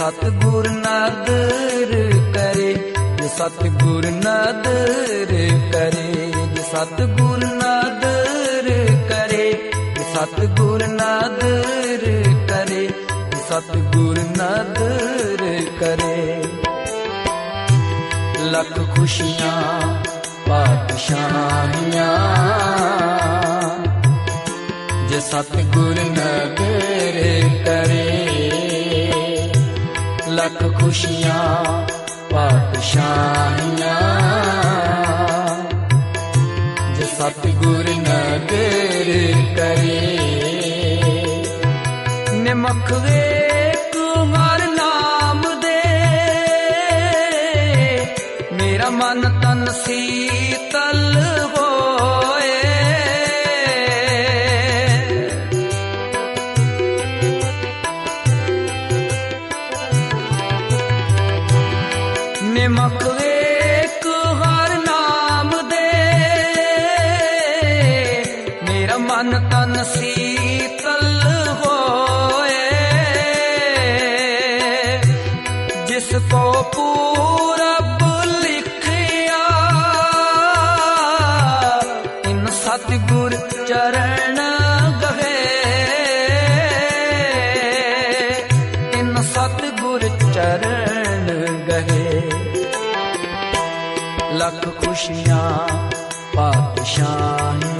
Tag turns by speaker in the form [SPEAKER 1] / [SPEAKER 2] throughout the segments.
[SPEAKER 1] ਸਤਿਗੁਰ ਨਾਦਰ ਕਰੇ, ਜੇ ਸਤਿਗੁਰ ਨਦਰ ਕਰੇ, ਜੇ ਸਤਿਗੁਰ ਨਾਦਰ ਕਰੇ, ਜੇ ਸਤਿਗੁਰ ਨਦਰ ਕਰੇ, ਜੇ ਸਤਿਗੁਰ ਨਦਰ ਕਰੇ। ਲੱਖ ਖੁਸ਼ੀਆਂ, ਪਾਤਸ਼ਾਹੀਆਂ, ਜੇ ਸਤਿਗੁਰ ਨਦਰ ਲੱਖ ਖੁਸ਼ੀਆਂ, ਪਾਤਸ਼ਾਹੀਆਂ। ਜੇ ਸਤਿਗੁਰ ਨਦਰ ਕਰੇ, ਨਿਮਖ ਵੇਖ ਹਰ ਨਾਮ ਦੇ। ਮੇਰਾ ਮਨ ਤਨ ਸੀ ਮੇਰਾ ਤਨ ਸੀਤਲ ਹੋਏ। ਜਿਸ ਕੋ ਪੂਰਬ ਲਿਖਿਆ, ਇਨ ਸਤਿਗੁਰ ਚਰਨ ਗਏ ਇਨ ਸਤਿਗੁਰ ਚਰਨ ਗਏ ਲੱਖ ਖੁਸ਼ੀਆਂ, ਪਾਤਸ਼ਾਹੀਆਂ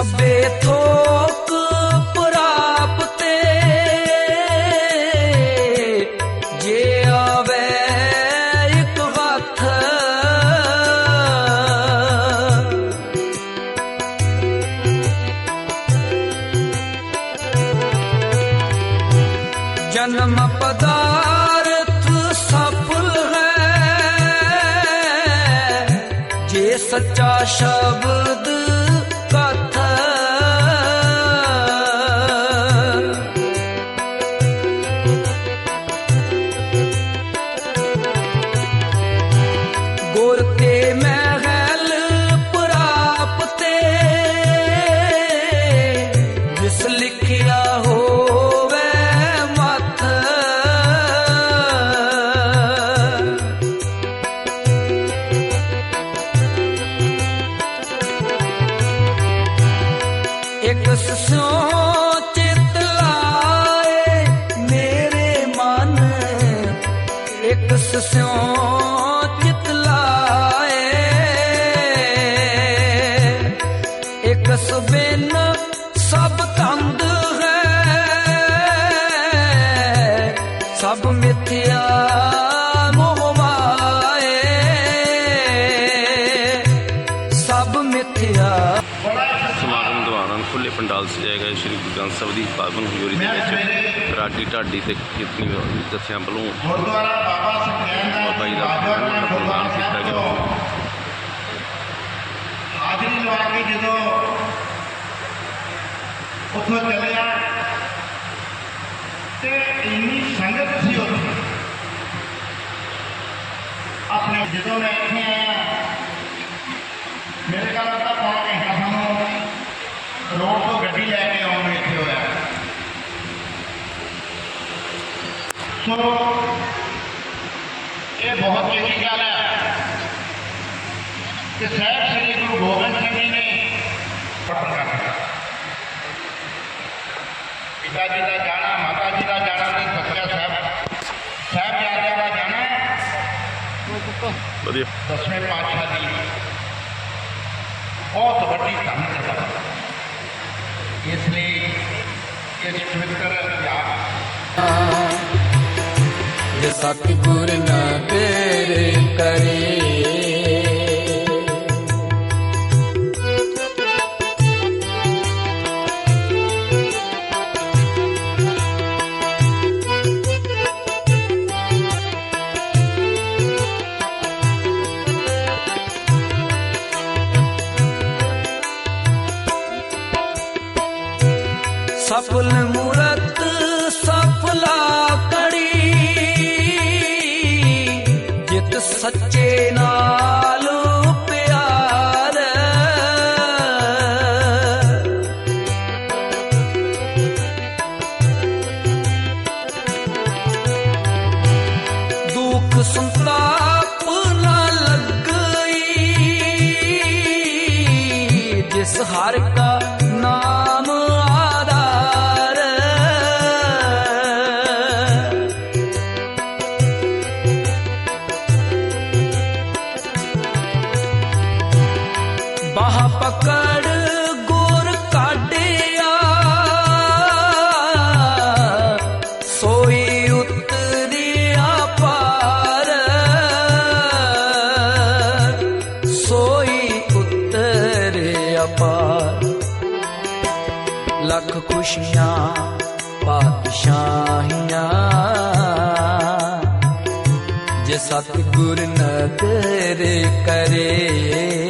[SPEAKER 1] ਸਭੇ ਥੋਕ ਪ੍ਰਾਪਤੇ। ਜੇ ਆਵੇ ਇੱਕ ਹੱਥ ਜਨਮ ਪਦਾਰਥ ਸਫਲ ਹੈ। ਜੇ ਸੱਚਾ ਸ਼ਬਦ ਇੱਕ ਸੋ ਚਿਤ ਲਾਏ? ਇੱਕ ਸੁਬਿਨ ਸਭ ਤੰਦ ਹੈ। ਸਭ ਮਿਥਿਆ ਸਭ ਮਿਥਿਆ।
[SPEAKER 2] ਸਮਾਗਮ ਦੌਰਾਨ ਖੁੱਲੇ ਪੰਡਾਲ ਸਜਾਏ ਗਏ ਸ੍ਰੀ ਗੁਰੂ ਗ੍ਰੰਥ ਸਾਹਿਬ ਦੀ ਪਾਵਨ ਹਜ਼ੂਰੀ ਦੇ ਵਿੱਚ ਰਾਡੀ ਢਾਡੀ ਤੇ ਕੀਰਤਨੀ ਜਥਿਆਂ ਵੱਲੋਂ
[SPEAKER 3] ਗੁਰਦੁਆਰਾ ਬਾਬਾ ਸੁਖਮੈਨ ਦਾ
[SPEAKER 2] ਬਾਬਾ ਜੀ ਦਾ ਪ੍ਰੋਗਰਾਮ ਕੀਤਾ ਗਿਆ।
[SPEAKER 3] ਹਾਜ਼ਰੀ ਲਵਾ ਕੇ ਜਦੋਂ ਉੱਥੋਂ ਚੱਲਿਆ ਤੇ ਇੰਨੀ ਸੰਗਤ ਸੀ ਉੱਥੇ। ਆਪਣੇ ਜਦੋਂ ਮੈਂ ਇੱਥੇ ਆਇਆ ਮੇਰੇ ਕੋਲ ਤਾਂ ਪੌਣਾ ਘੰਟਾ ਸਾਨੂੰ। ਰੋਡ ਤੋਂ ਗੱਡੀ ਲੈ ਕੇ ਆਉਣ ਨੂੰ ਇੱਥੇ ਹੋਇਆ ਸੋ ਇਹ ਬਹੁਤ ਚੰਗੀ ਗੱਲ ਹੈ ਕਿ ਸਾਹਿਬ ਸ੍ਰੀ ਗੁਰੂ ਗੋਬਿੰਦ ਸਿੰਘ ਜੀ ਨੇ ਪਟਨ ਕਰ ਦਿੱਤਾ ਪਿਤਾ ਜੀ ਦਾ ਜਾਣਾ ਮਾਤਾ ਜੀ ਦਾ ਜਾਣਾ ਤੇ ਸੱਚਾ ਸਾਹਿਬ ਸਾਹਿਬਜ਼ਾਦਿਆਂ ਦਾ ਜਾਣਾ
[SPEAKER 2] ਵਧੀਆ
[SPEAKER 3] ਦਸਵੇਂ ਪਾਤਸ਼ਾਹ ਦੀ ਬਹੁਤ ਵੱਡੀ ਧੰਨ ਕਥਾ ਇਸ ਲਈ ਇਸ ਪਵਿੱਤਰ ਇਤਿਹਾਸ
[SPEAKER 1] ਜੇ ਸਤਿਗੁਰ ਨਾ ਤੇਰੇ ਕਰੇ। ਸਫਲ ਮੂਰਤ ਸੱਚੇ ਨਾਲ ਪਿਆਰ। ਦੁੱਖ ਸੰਤਾਪ ਨਾ ਲੱਗਈ ਜਿਸ ਹਰ ਕਾ ਬਾਹ ਪਕੜ ਗੁਰ ਕਾਢਿਆ। ਸੋਈ ਉਤਰਿਆ ਪਾਰ ਸੋਈ ਉਤਰਿਆ ਪਾਰ ਲੱਖ ਖੁਸ਼ੀਆਂ, ਪਾਤਸ਼ਾਹੀਆਂ। ਜੇ ਸਤਿਗੁਰ ਨਦਰ ਕਰੇ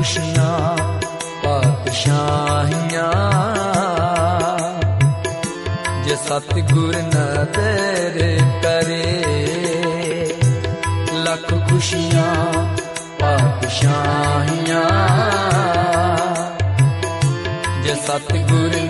[SPEAKER 1] ਖੁਸ਼ਨਾ ਖੁਸ਼ੀਆਂ ਪਾਤਸ਼ਾਹੀਆਂ ਜੇ ਸਤਿਗੁਰ ਨਦਰ ਕਰੇ ਲੱਖ ਖੁਸ਼ੀਆਂ ਪਾਤਸ਼ਾਹੀਆਂ ਜੇ ਸਤਿਗੁਰ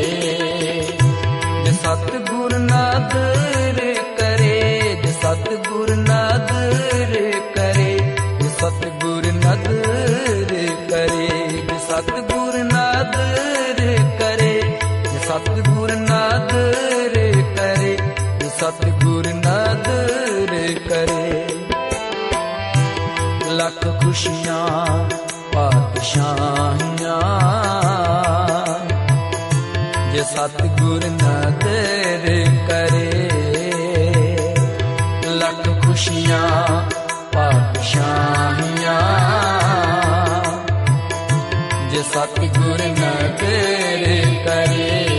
[SPEAKER 1] ਪਾਤਸ਼ਾਹੀਆਂ ਜੇ ਸਤਿਗੁਰ ਨਾਦਰ ਕਰੇ ਲੱਖ ਖੁਸ਼ੀਆਂ ਪਾਤਸ਼ਾਹੀਆਂ। ਜੇ ਸਤਿਗੁਰ ਨਾਦਰ ਕਰੇ